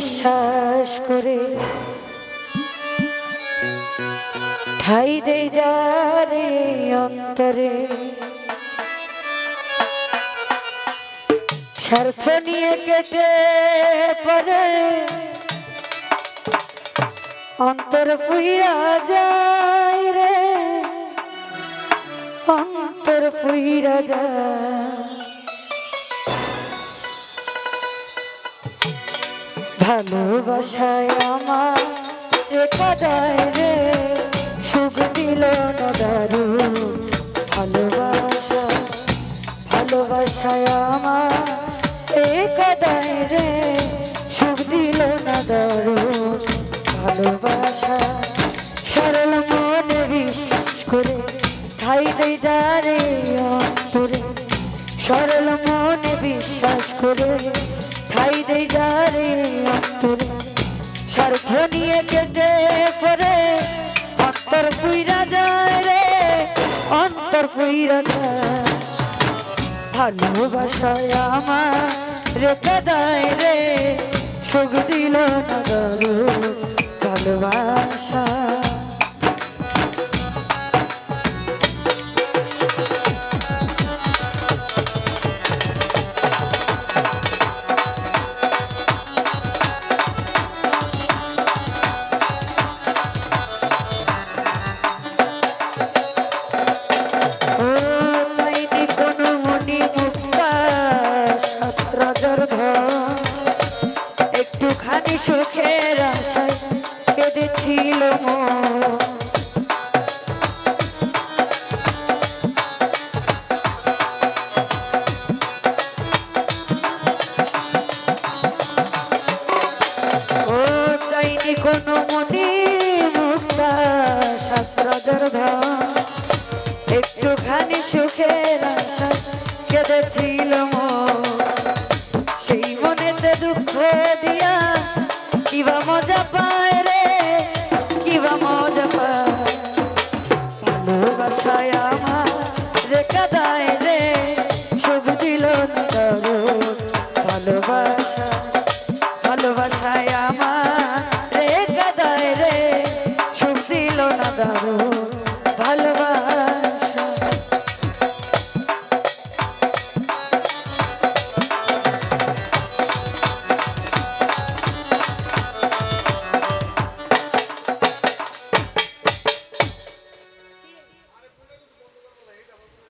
বিশ্বাস করে। ঠাই দে যারে অন্তরে। স্বার্থ নিয়ে কেটে পরে অন্তর পুইরা যায় রে। অন্তর পুইরা যায়। ভালোবাসায় আমার রে কাদায় রে সুখ দিল না দারু। ভালোবাসা, ভালোবাসায় আমার এ কাদায় রে সুখ দিল না দারু। ভালোবাসা সরল মনে বিশ্বাস করে ঠাই দেয় যারে অন্তরে। সরল মনে বিশ্বাস করে যারে অন্তরে স্বার্থ নিয়ে কেটে পরে অন্তর পুইরা যায় রে, অন্তর পুইরা যায়। ভালোবাসায় আমার রেখে দেয় রে, সুখ দিল না ভালোবাসা। একটুখানি সুখের আশায় কেঁদেছিল একটুখানি সুখের আশা কেঁদেছিল মন। আশায় আমার রেখা